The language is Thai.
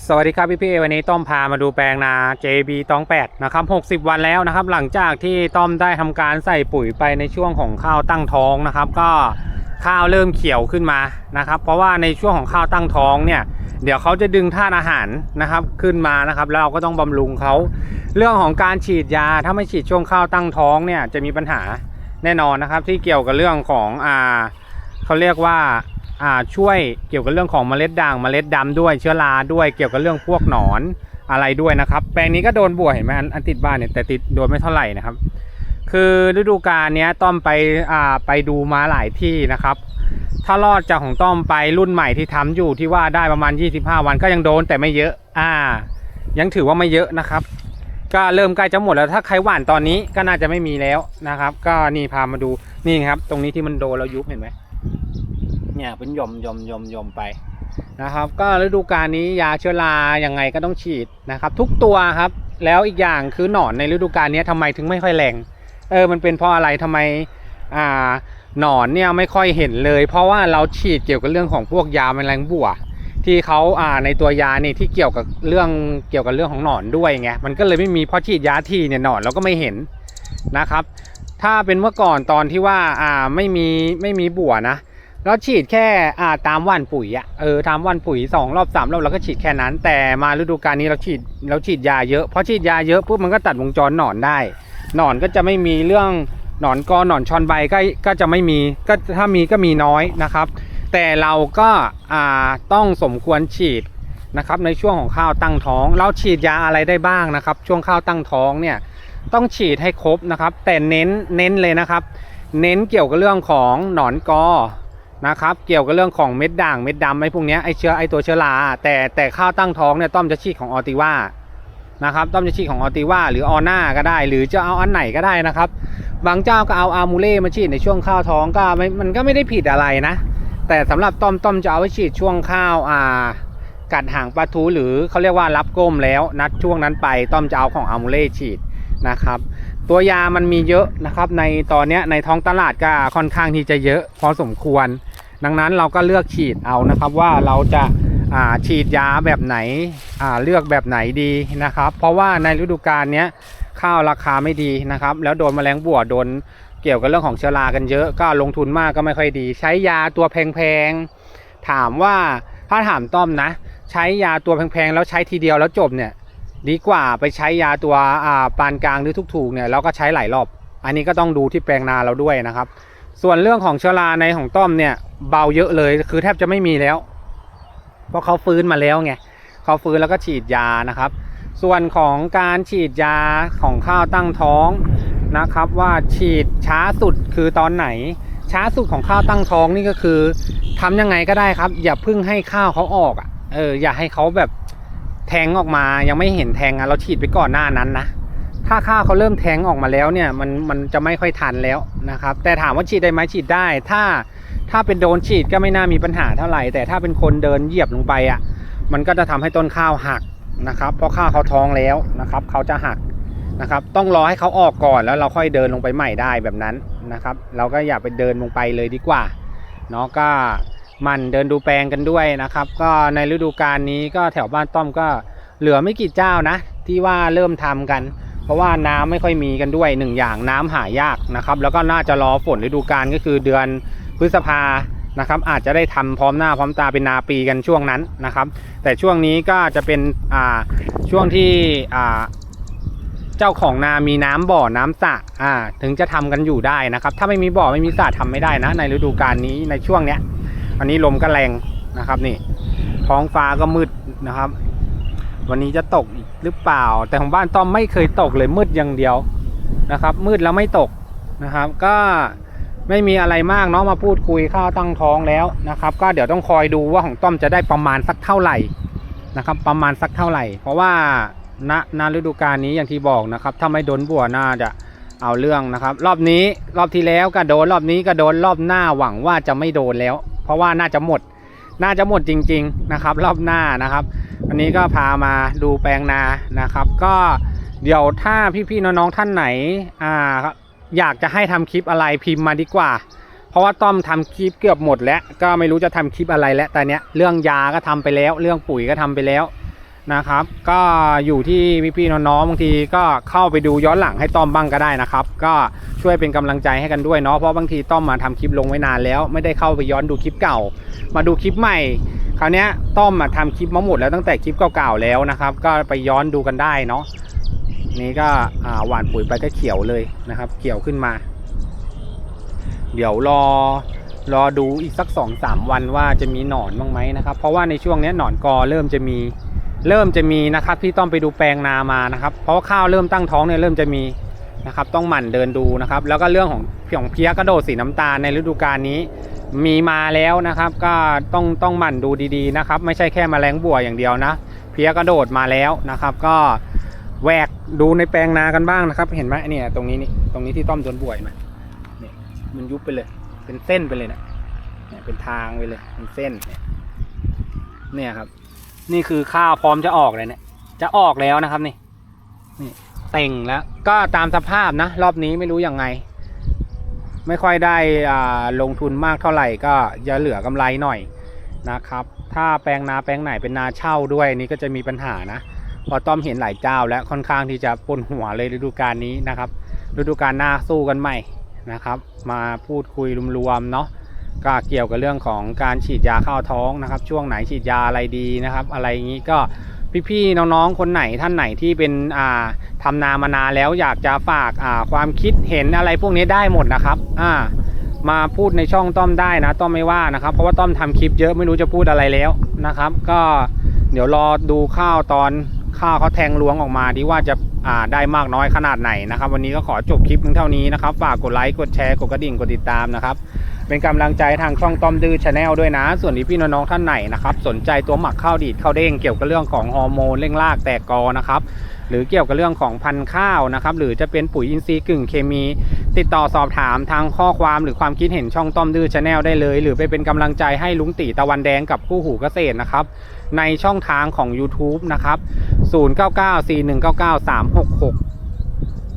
สวัสดีครับพี่พี่ๆวันนี้ต้อมพามาดูแปลงนา JB ตอง8นะครับ60 วันแล้วนะครับ หลังจากที่ต้อมได้ทำการใส่ปุ๋ยไปในช่วงของข้าวตั้งท้องนะครับ ก็ข้าวเริ่มเขียวขึ้นมานะครับ เพราะว่าในช่วงของข้าวตั้งท้องเนี่ยเดี๋ยวเขาจะดึงธาตุอาหารนะครับขึ้นมานะครับแล้วเราก็ต้องบำรุงเขาเรื่องของการฉีดยาถ้าไม่ฉีดช่วงข้าวตั้งท้องเนี่ยจะมีปัญหาแน่นอนนะครับ ที่เกี่ยวกับเรื่องของอ่าเขาเรียกว่า ช่วยเกี่ยวกับเรื่องของเมล็ดด่างเมล็ดดำด้วยเชื้อราด้วยเกี่ยวกับเรื่องพวกหนอนอะไรด้วยนะครับ แปลงนี้ก็โดนบัวเห็นไหมอันติดบ้านเนี่ยแต่ติดโดนไม่เท่าไหร่นะครับ คือฤดูกาลนี้ต้อมไปอ่าไปดูมาหลายที่นะครับ ถ้ารอดจากของต้อมไปรุ่นใหม่ที่ทำอยู่ที่ว่าได้ประมาณ 25 วันก็ยังโดนแต่ไม่เยอะอ่า ยังถือว่าไม่เยอะนะครับ ก็เริ่มใกล้จะหมดแล้วถ้าใครหว่านตอนนี้ก็น่าจะไม่มีแล้วนะครับ ก็นี่พามาดูนี่ครับ ตรงนี้ที่มันโดนแล้วยุบเห็นไหม เนี่ยเป็นหย่อมหย่อมหย่อมหย่อมไปนะครับ ก็ฤดูกาลนี้ยาเชื้อรายังไงก็ต้องฉีดนะครับ ทุกตัวครับ แล้วอีกอย่างคือหนอนในฤดูกาลนี้ทำไมถึงไม่ค่อยแรงเออมันเป็นเพราะอะไรทำไมอ่าหนอนเนี่ยไม่ค่อยเห็นเลย เพราะว่าเราฉีดเกี่ยวกับเรื่องของพวกยาแมลงบัวที่เขาอ่าในตัวยานี่ที่เกี่ยวกับเรื่องเกี่ยวกับเรื่องของหนอนด้วยไงมันก็เลยไม่มีเพราะฉีดยาทีเนี่ยหนอนเราก็ไม่เห็นนะครับ ถ้าเป็นเมื่อก่อนตอนที่ว่าอ่าไม่มีไม่มีบัวนะ เราฉีดแค่อ่าตามวันปุ๋ยอะเออตามวันปุ๋ยสองรอบสามรอบเราก็ฉีดแค่นั้น แต่มาฤดูกาลนี้เราฉีดเราฉีดยาเยอะเพราะฉีดยาเยอะปุ๊บมันก็ตัดวงจรหนอนได้ หนอนก็จะไม่มีเรื่องหนอนกอหนอนชอนใบก็ก็จะไม่มีก็ถ้ามีก็มีน้อยนะครับ แต่เราก็อ่าต้องสมควรฉีดนะครับในช่วงของข้าวตั้งท้อง เราฉีดยาอะไรได้บ้างนะครับ ช่วงข้าวตั้งท้องเนี่ยต้องฉีดให้ครบนะครับ แต่เน้นเน้นเลยนะครับ เน้นเกี่ยวกับเรื่องของหนอนกอ นะครับเกี่ยวกับเรื่องของเม็ดด่างเม็ดดำไอ้พวกนี้ไอ้เชื้อไอ้ตัวเชื้อราแต่แต่ข้าวตั้งท้องเนี่ยต้อมจะฉีดของออติว่านะครับต้อมจะฉีดของออติว่าหรือออน่าก็ได้ หรือจะเอาอันไหนก็ได้นะครับ บางเจ้าก็เอาอามูเล่มาฉีดในช่วงข้าวท้องก็ไม่มันก็ไม่ได้ผิดอะไรนะ แต่สำหรับต้อมต้อมจะเอาไว้ฉีดช่วงข้าวอ่ากัดหางปลาทูหรือเขาเรียกว่ารับก้มแล้วนัดช่วงนั้นไปต้อมจะเอาของอามูเล่ฉีดนะครับตัวยามันมีเยอะนะครับในตอนนี้ในท้องตลาดก็ค่อนข้างที่จะเยอะพอสมควร ดังนั้นเราก็เลือกฉีดเอานะครับว่าเราจะาฉีดยาแบบไหนเลือกแบบไหนดีนะครับ เพราะว่าในฤดูกาลนี้ข้าวราคาไม่ดีนะครับ แล้วโดนแมลงบัวโดนเกี่ยวกับเรื่องของเชื้อรากันเยอะก็ลงทุนมากก็ไม่ค่อยดี ใช้ยาตัวแพงๆ ถามว่าถ้าถามต้อมนะ ใช้ยาตัวแพงๆ แล้วใช้ทีเดียวแล้วจบเนี่ยดีกว่าไปใช้ยาตัวปานกลางหรือทุกๆเนี่ยแล้วก็ใช้หลายรอบ อันนี้ก็ต้องดูที่แปลงนาเราด้วยนะครับ ส่วนเรื่องของเชื้อราในของต้อมเนี่ยเบาเยอะเลยคือแทบจะไม่มีแล้ว เพราะเขาฟื้นมาแล้วไงเขาฟื้นแล้วก็ฉีดยานะครับ ส่วนของการฉีดยาของข้าวตั้งท้องนะครับ ว่าฉีดช้าสุดคือตอนไหน ช้าสุดของข้าวตั้งท้องนี่ก็คือทำยังไงก็ได้ครับ อย่าเพึ่งให้ข้าวเขาออกอะเอออย่าให้เขาแบบแทงออกมายังไม่เห็นแทงอะเราฉีดไปก่อนหน้านั้นนะ ถ้าข้าวเขาเริ่มแทงออกมาแล้วเนี่ยมันมันจะไม่ค่อยทันแล้วนะครับแต่ถามว่าฉีดได้ไหมฉีดได้ ถ้าถ้าเป็นโดนฉีดก็ไม่น่ามีปัญหาเท่าไหร่ แต่ถ้าเป็นคนเดินเหยียบลงไปอะมันก็จะทำให้ต้นข้าวหักนะครับเพราะข้าวเขาท้องแล้วนะครับเขาจะหักนะครับต้องรอให้เขาออกก่อนแล้วเราค่อยเดินลงไปใหม่ได้แบบนั้นนะครับ เราก็อย่าไปเดินลงไปเลยดีกว่าเนาะก็มันเดินดูแปลงกันด้วยนะครับ ก็ในฤดูกาลนี้ก็แถวบ้านต้อมก็เหลือไม่กี่เจ้านะ ที่ว่าเริ่มทำกัน เพราะว่าน้ำไม่ค่อยมีกันด้วยหนึ่งอย่างน้ำหายากนะครับ แล้วก็น่าจะรอฝนฤดูกาลก็คือเดือนพฤษภานะครับ อาจจะได้ทำพร้อมหน้าพร้อมตาเป็นนาปีกันช่วงนั้นนะครับ แต่ช่วงนี้ก็จะเป็นอ่าช่วงที่อ่าเจ้าของนามีน้ำบ่อน้ำสระอ่า ถึงจะทำกันอยู่ได้นะครับ ถ้าไม่มีบ่อไม่มีสระทำไม่ได้นะ ในฤดูกาลนี้ในช่วงเนี้ยอันนี้ลมก็แรงนะครับนี่ ท้องฟ้าก็มืดนะครับ วันนี้จะตกอีก หรือเปล่า แต่ของบ้านต้อมไม่เคยตกเลยมืดอย่างเดียวนะครับ มืดแล้วไม่ตกนะครับ ก็ไม่มีอะไรมากเนาะมาพูดคุยข้าวตั้งท้องแล้วนะครับ ก็เดี๋ยวต้องคอยดูว่าของต้อมจะได้ประมาณสักเท่าไหร่นะครับ ประมาณสักเท่าไหร่ เพราะว่าณณฤดูกาลนี้อย่างที่บอกนะครับถ้าไม่โดนบัวน่าจะเอาเรื่องนะครับ รอบนี้รอบที่แล้วก็โดนรอบนี้ก็โดนรอบหน้าหวังว่าจะไม่โดนแล้ว เพราะว่าน่าจะหมด น่าจะหมดจริง ๆนะครับ รอบหน้านะครับ วันนี้ก็พามาดูแปลงนานะครับ ก็เดี๋ยวถ้าพี่ๆน้องๆท่านไหนอ่าอยากจะให้ทำคลิปอะไรพิมพ์มาดีกว่า เพราะว่าต้อมทำคลิปเกือบหมดแล้ว ก็ไม่รู้จะทำคลิปอะไรแล้วแต่เนี้ยเรื่องยาก็ทำไปแล้ว เรื่องปุ๋ยก็ทำไปแล้วนะครับ ก็อยู่ที่พี่ๆน้องๆบางทีก็เข้าไปดูย้อนหลังให้ต้อมบ้างก็ได้นะครับ ก็ช่วยเป็นกำลังใจให้กันด้วยเนาะเพราะบางทีต้อมมาทำคลิปลงไว้นานแล้ว ไม่ได้เข้าไปย้อนดูคลิปเก่า มาดูคลิปใหม่ ราวนี้ต้อมมาทำคลิปมาหมดแล้วตั้งแต่คลิปเก่าๆแล้วนะครับ ก็ไปย้อนดูกันได้เนาะนี่ก็หว่านปุ๋ยไปก็เขียวเลยนะครับ เขียวขึ้นมา เดี๋ยวรอรอดูอีกสักสองสามวันว่าจะมีหนอนบ้างไหมนะครับ เพราะว่าในช่วงนี้หนอนกอเริ่มจะมีเริ่มจะมีนะครับที่ต้องไปดูแปลงนามานะครับ เพราะว่าข้าวเริ่มตั้งท้องเนี่ยเริ่มจะมี นะครับต้องหมั่นเดินดูนะครับ แล้วก็เรื่องของของเพี้ยกระโดดสีน้ำตาลในฤดูกาลนี้ มีมาแล้วนะครับ ก็ต้องต้องหมั่นดูดีๆนะครับ ไม่ใช่แค่มแมลงบัวอย่างเดียวนะเพี้ยกระโดดมาแล้วนะครับ ก็แหวกดูในแปลงนากันบ้างนะครับ เห็นไหมเนี่ยตรงนี้นี่ตรงนี้ที่ต้อมโดนบ่วยไหมเนี่ยมันยุบไปเลย เป็นเส้นไปเลยนะเนี่ยเป็นทางไปเลยเป็นเส้นเนี่ยเนี่ยครับ นี่คือข้าวพร้อมจะออกเลยเนี่ยจะออกแล้วนะครับนี่นี่ เต่งแล้วก็ตามสภาพนะ รอบนี้ไม่รู้ยังไง ไม่ค่อยได้อ่าลงทุนมากเท่าไหร่ก็จะเหลือกำไรหน่อยนะครับ ถ้าแปลงนาแปลงไหนเป็นนาเช่าด้วยนี่ก็จะมีปัญหานะพอต้อมเห็นหลายเจ้าและค่อนข้างที่จะปนหัวเลยฤดูกาลนี้นะครับ ฤดูกาลหน้าสู้กันใหม่นะครับ มาพูดคุยรวมๆเนาะก็เกี่ยวกับเรื่องของการฉีดยาเข้าท้องนะครับ ช่วงไหนฉีดยาอะไรดีนะครับ อะไรอย่างนี้ก็ พี่ๆน้องๆคนไหนท่านไหนที่เป็นอ่าทำนามานานแล้วอยากจะฝากอ่าความคิดเห็นอะไรพวกนี้ได้หมดนะครับอ่ามาพูดในช่องต้อมได้นะต้อมไม่ว่านะครับ เพราะว่าต้อมทำคลิปเยอะไม่รู้จะพูดอะไรแล้วนะครับ ก็เดี๋ยวรอดูข้าวตอนข้าวเขาแทงล้วงออกมาดีว่าจะ ได้มากน้อยขนาดไหนนะครับ วันนี้ก็ขอจบคลิปเพียงเท่านี้นะครับฝากกดไลค์กดแชร์กดกระดิ่งกดติดตามนะครับเป็นกำลังใจทางช่องต้อมดื้อชาแนลด้วยนะ ส่วนที่พี่น้องท่านไหนนะครับสนใจตัวหมักข้าวดีดข้าวเด้งเกี่ยวกับเรื่องของฮอร์โมนเร่งรากแตกกอนะครับหรือเกี่ยวกับเรื่องของพันธุ์ข้าวนะครับหรือจะเป็นปุ๋ยอินทรีย์กึ่งเคมี ติดต่อสอบถามทางข้อความหรือความคิดเห็นช่องต้อมดื้อชาแนลได้เลย หรือไปเป็นกำลังใจให้ลุงตีตะวันแดงกับคู่หูเกษตรนะครับในช่องทางของ YouTube นะครับ 0994199366